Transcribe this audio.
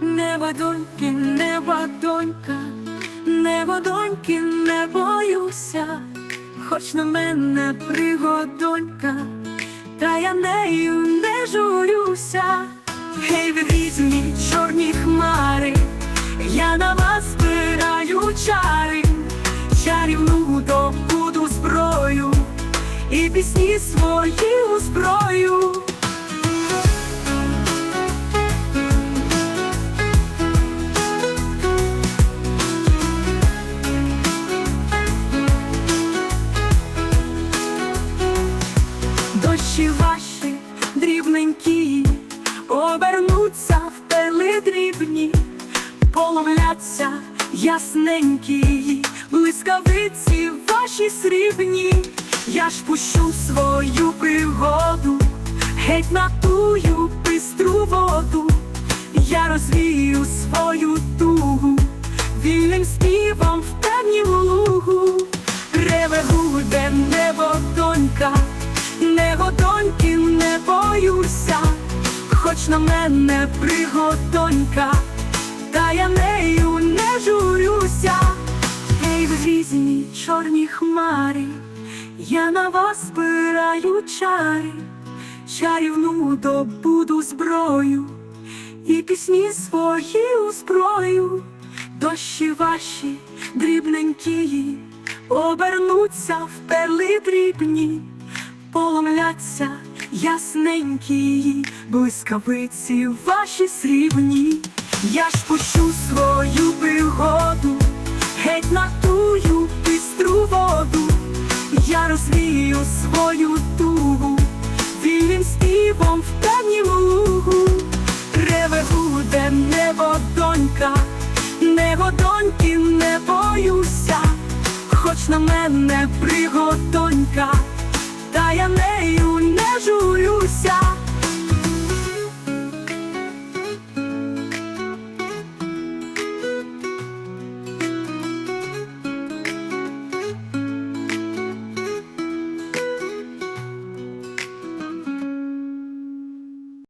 Небо доньки, небо донька, небо доньки, не боюся, хоч на мене пригодонька, та я нею не журюся. Гей, ви візьміть чорні хмари, я на вас збираю чари, чарівну добуду зброю. І пісні свої у зброю. Дощі ваші дрібненькі, обернуться в пели дрібні, половляться ясненькі, блискавиці ваші срібні, я ж пущу свою пригоду, геть на тую бистру воду, я розвію свою на мене пригодонька, та я нею не журюся. Ей, в різні чорні хмари, я на вас збираю чари, чарівну добуду зброю, і пісні свої у зброю, дощі ваші дрібненькі, обернуться в перли дрібні поломляться ясненькі, блискавиці ваші срібні, я ж пущу свою пригоду, геть на тую бистру воду, я розвію свою тугу, вільним співом в темнім лугу, реве гуде небо донька, небо доньки не боюся, хоч на мене пригодонька та я не